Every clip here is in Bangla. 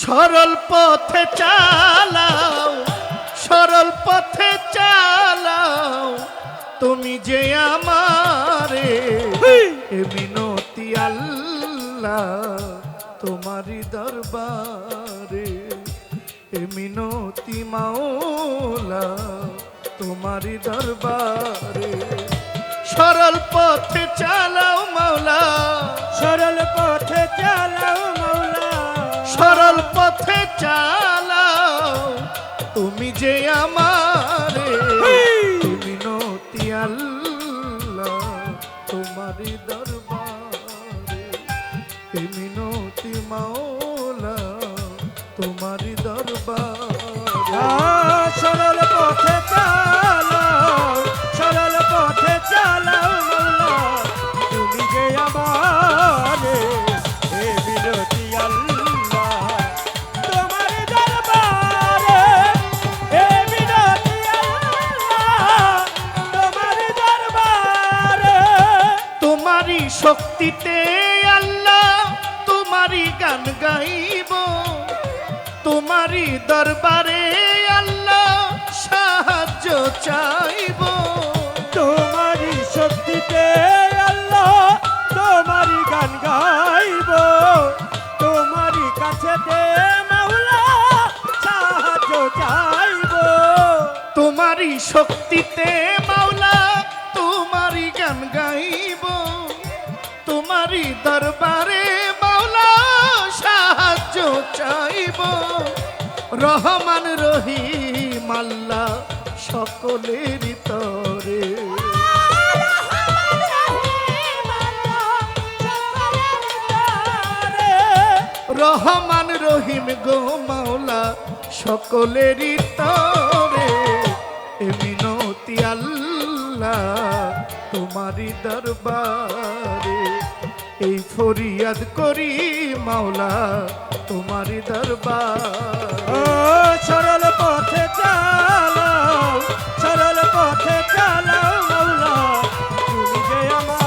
সরল পথে চালাও সরল পথে চালাও। তুমি যে আমারে এ মিনতি আল্লাহ তোমারি দরবারে। এ মিনতি মাওলা তোমারি দরবারে। সরল পথে চালাও চালাও। তুমি যে আমারে শক্তিতে আল্লাহ তোমারি গান গাইব। তোমারি দরবারে আল্লাহ সাহায্য চাইব। তোমারি শক্তিতে আল্লাহ তোমারি গান গাইব। তোমারি কাছেতে মাওলা সাহায্য চাইব। তোমারি শক্তিতে মাওলা দরবারে মাওলা সাহায্য চাইব। রহমান, রহিম, আল্লাহ সকলের তরে। রহমান, রহিম গো মাওলা সকলেরই তরে। এ মিনতি আল্লাহ তোমারি দরবারে। এই ফরিয়াদ করি মাওলা তোমারি দরবার। সরল পথে চালাও সরল পথে চালাও মাওলা। তুমি যে আমার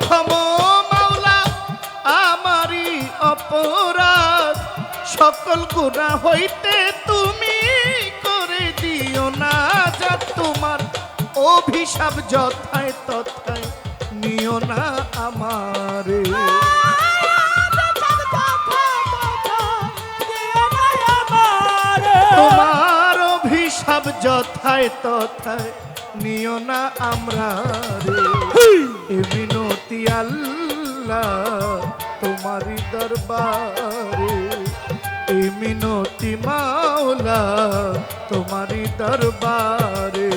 ক্ষম মাওলা আমারি অপরাধ সকল গুণা হইতে তুমি করে দিও না যা তোমার অভিশাপ যথায় তথায় নিও না আমারে যথায় তথায় নিও না আমরা রে। এ বিনতি আল্লাহ তোমারি দরবারে। এ মিনতি মাওলা তোমারি দরবারে।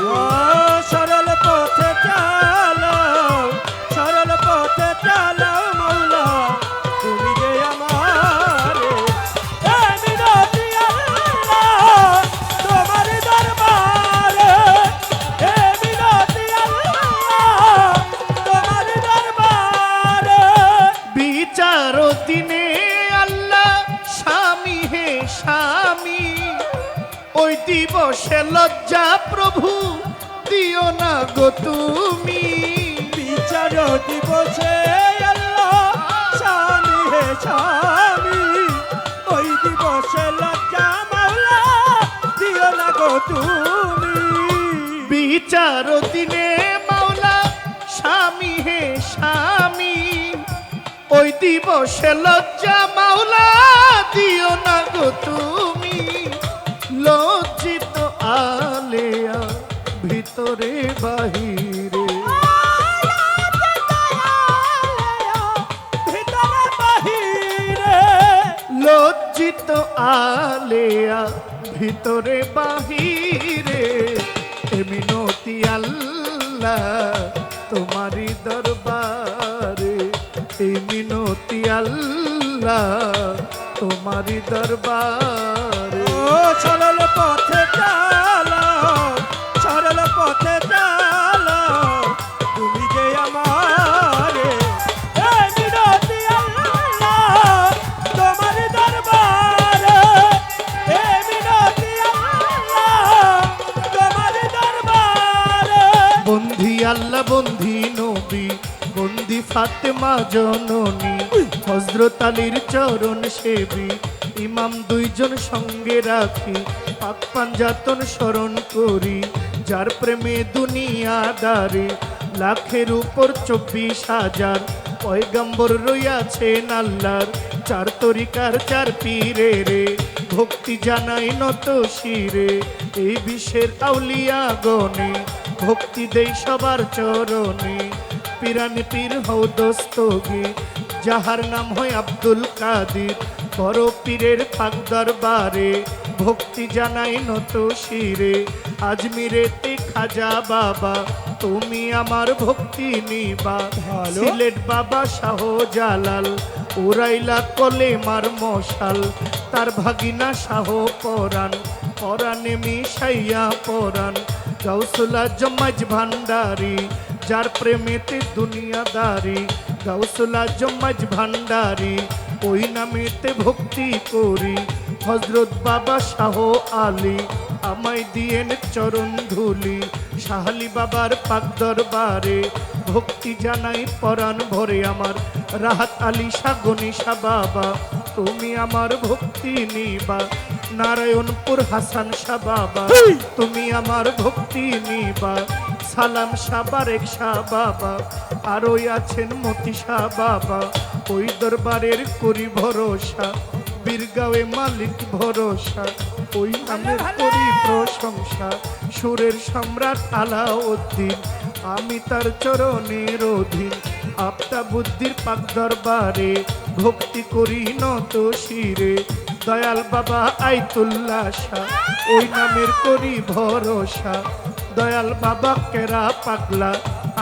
দিও না গো তুমি। বিচার দিবসে স্বামী হে স্বামী ওই দিবসে লজ্জা মাওলা দিও না গো তুমি। বিচার দিনে মাওলা স্বামী হে স্বামী। ওই দিবসে লজ্জা মাওলা দিও না গো তুমি। ভিতরে বাহিরে। ভিতরে আলেয়া ভিতরে বাহিরে। এ মিনতি আল্লাহ তোমারই দরবারে। এই মিনতি আল্লাহ তোমারই দরবারে। সরল পথে চালাও বন্ধি আল্লাহ বন্ধি নবী বন্দি ফাতেমা জননী হজরত আলীর চরণ সেবী ইমাম দুইজন সঙ্গে রাখি পাক পাঞ্জাতন স্মরণ করি যার প্রেমে দুনিয়া দুনিয়াদারি লাখের উপর চব্বিশ হাজার পয়গম্বর রইয়াছেন আল্লাহর চার তরিকার চার পীরে রে ভক্তি জানাই নত শিরে এই বিশ্বের আউলিয়া গণে ভক্তি দেই সবার চরণে। পিরান পীর হও দস্তগি যাহার নাম হয় আব্দুল কাদির। বড় পীরের পাক দরবারে ভক্তি জানাই নত শিরে। আজমিরেতে খাজা বাবা তুমি আমার ভক্তি নিবা। সিলেট বাবা শাহ জালাল উড়াইলা কলে মার মশাল। তার ভাগিনা শাহ পরাণ পরাণে মিশাইয়া পরাণ। গাউসুলা জমাজ ভান্ডারি, যার প্রেমেতে দুনিয়াদারি। গাউসুলা জমাজ ভান্ডারি, ওই নামেতে ভক্তি করি। হজরত বাবা শাহ আলী আমায় দিয়েন চরণ ধুলি। শাহালি বাবার পাক দরবারে ভক্তি জানাই পরাণ ভরে আমার। রাহাত আলী সাগনিশা বাবা, তুমি আমার ভক্তি নিবা। নারায়ণপুর হাসান শাহ বাবা। তুমি আমার ভক্তি নিবা। সালাম শাহ বারেক শাহ বাবা। আরই আছেন মতি শাহ বাবা। ওই দরবারের করি ভরসা। বীরগাঁওয়ে মালিক ভরসা। ওই নামের করি প্রশংসা। সুরের সম্রাট আলাউদ্দিন। আমি তার চরণের অধীন। আপটা বুদ্ধির পাক দরবারে ভক্তি করি নত শিরে। দয়াল বাবা আইতুল্লাহ শাহ ওই নামের করি ভরসা। দয়াল বাবা কেরা পাগলা,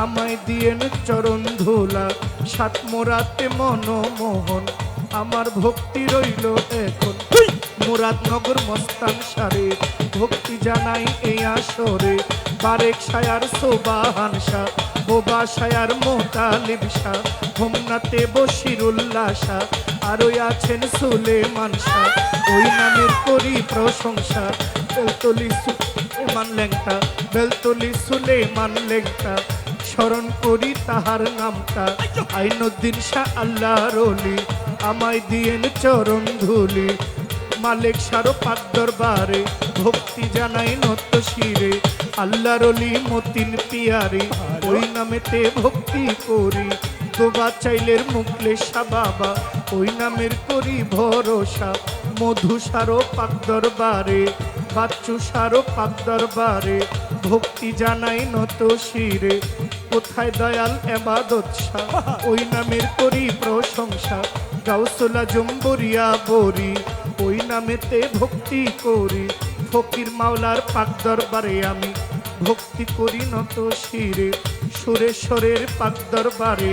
আমায় দিয়েন চরণ ধুলা। সাত মোরাতে মনমোহন, আমার ভক্তি রইল এখন। মুরাদনগর মস্তান সারে, ভক্তি জানাই এই আসরে। বারেক সায়ার সোবাহান শাহ বোবা সায়ার মোতালিব শাহ হোমনাতে বসিরুল্লাহ শাহ আরই আছেন সুলেমান শাহ। ওই নামের করি প্রশংসা। বেলতলি সুলেমান লেংটা, বেলতলি সুলেমান লেংটা। স্মরণ করি তাহার নামটা। আইনুদ্দিন শাহ আল্লাহ রলি আমায় দিয়েন চরণ ধুলি। মালিক সারো পাক দরবারে ভক্তি জানাই নত শিরে। আল্লাহ রলি মতিন পিয়ারি, ওই নামেতে ভক্তি করি। দোবা চাইলের মুখলে বাবা ওই নামের করি ভরসা মধু সারো পাক দরবারে বাচ্চু সারো পাক দরবারে, ভক্তি জানাই নত শিরে, কোথায় দয়াল এবাদত ওই নামের করি প্রশংসা, গাউসলা জম্বরিয়া বরি ওই নামেতে ভক্তি করি, ফকির মাওলার পাক দরবারে আমি ভক্তি করি নত শিরে, সুরেশ্বরের পাক দরবারে,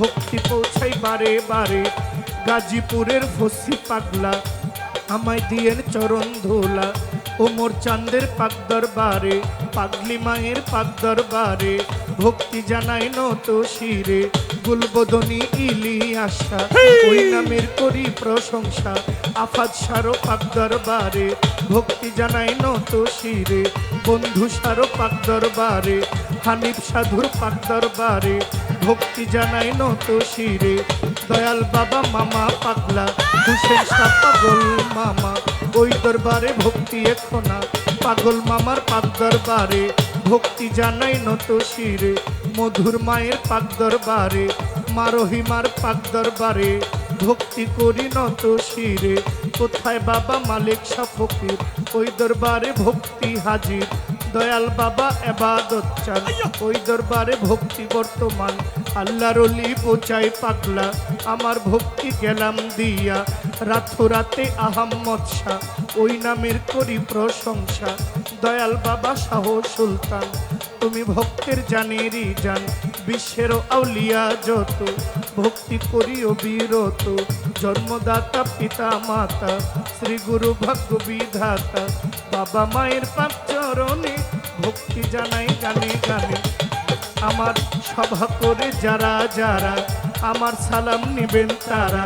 ভক্তি পৌঁছাই বারে বারে গাজীপুরের ফসি পাগলা। আমায় দিয়েন চরণ ধোলা। ওমর চাঁদের পাক দরবারে পাগলি মায়ের পাক দরবারে ভক্তি জানাই নত শিরে। গুলবদনী ইলি আশা ওই নামের করি প্রশংসা। আফাদ সারো পাক দরবারে ভক্তি জানাই নত শিরে। বন্ধু সারো পাক দরবারে হানিফ সাধুর পাক দরবারে ভক্তি জানাই নত শিরে। দয়াল বাবা, মামা, পাগলা হুসেন শাহ পাগল মামা। ওই দরবারে ভক্তি এখনা, পাগল মামার পাক দরবারে। ভক্তি জানাই নত শিরে, মধুর মায়ের পাক দরবারে, মারহিমার পাক দরবারে। ভক্তি করি নত শিরে, কোথায় বাবা মালিক শাহ ওই দরবারে ভক্তি হাজির দয়াল বাবা এবাদত চান। ওই দরবারে ভক্তি বর্তমান। আল্লাহর অলি বোচাই পাগলা। আমার ভক্তি গেলাম দিয়া। রাতে আহাম্মদ শাহ ওই নামের করি প্রশংসা। দয়াল বাবা শাহ সুলতান। তুমি ভক্তের জানেরই জান। বিশ্বের আউলিয়া যত। ভক্তি করিও বিরত। জন্মদাতা, পিতা, মাতা শ্রী গুরু ভাগ্য বিধাতা বাবা মায়ের পাপ চরণে ভক্তি জানাই, গানে গানে। আমার সভা করে যারা যারা, আমার সালাম নেবেন তারা।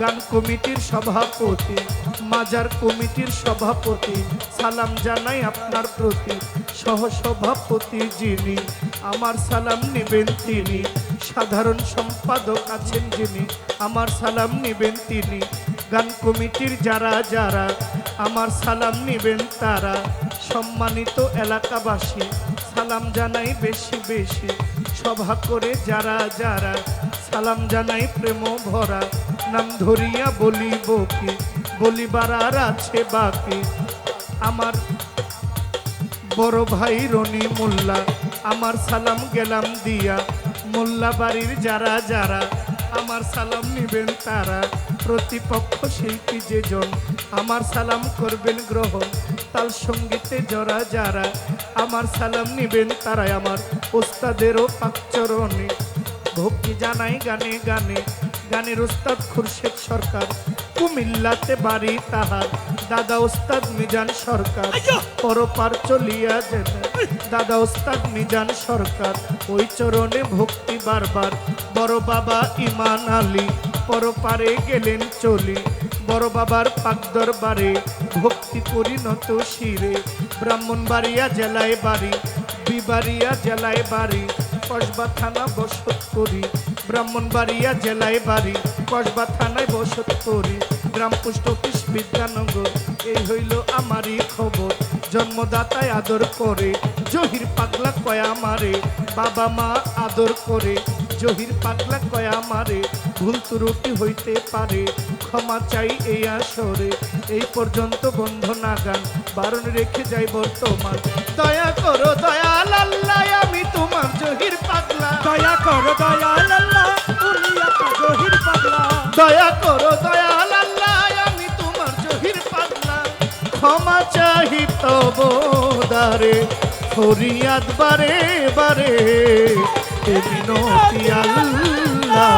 গান কমিটির সভাপতি, মাজার কমিটির সভাপতি, সালাম জানাই আপনার প্রতি। সহসভাপতি যিনি, আমার সালাম নেবেন তিনি। সাধারণ সম্পাদক আছেন যিনি, আমার সালাম নেবেন তিনি। গান কমিটির যারা যারা, আমার সালাম নেবেন তারা। সম্মানিত এলাকাবাসী, সালাম জানাই বেশি বেশি। সভা করে যারা যারা, সালাম জানাই প্রেম ভরা। নাম ধরিয়া বলিব কি? বলিবার আর আছে বাকি। আমার বড় ভাই রনি মোল্লা, আমার সালাম গেলাম দিয়া। মোল্লা বাড়ির যারা যারা, আমার সালাম নিবেন তারা। প্রতিপক্ষ শিল্পী যেজন, আমার সালাম করবেন গ্রহণ তাল সঙ্গীতে জরা যারা, আমার সালাম নিবেন তারাই আমার ওস্তাদেরও পাকচরণে ভক্তি জানাই গানে গানে, গানের ওস্তাদ খুরশেদ সরকার কুমিল্লাতে বাড়ি তাহার। দাদা ওস্তাদ মিজান সরকার। পরপার চলিয়া যেন দাদা ওস্তাদ মিজান সরকার। ওই চরণে ভক্তি বারবার। বড় বাবা ইমান আলী পরপারে গেলেন চলি। বড় বাবার পাক দরবারে ভক্তি পরিণত শিরে। ব্রাহ্মণবাড়িয়া জেলায় বাড়ি বিবাড়িয়া জেলায় বাড়ি কসবা থানা বসত করি। ব্রাহ্মণবাড়িয়া জেলায় বাড়ি কসবা থানায় বসত করি। গ্রাম পোস্ট অফিস বিদ্যানগর এই হইল আমারই খবর। জন্মদাতায় আদর করে জহির পাগলা কয়া মারে। বাবা মা আদর করে জহির পাগলা কয়া মারে। ভুল ত্রুটি হইতে পারে ক্ষমা চাই এই আসরে। এই পর্যন্ত বন্ধ নাগান বারণ রেখে যাই বর্তমান। দয়া করো আল্লাহ আমি তোমার জহির পাগলা। দয়া কর আল্লাহ জহির পাগলা। দয়া দারে ফরিয়াদ বারে বারে বিনতি আল্লাহ।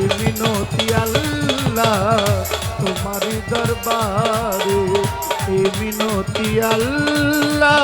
এ বিনতি আল্লাহ তোমার দরবারে এ মিনতি আল্লাহ।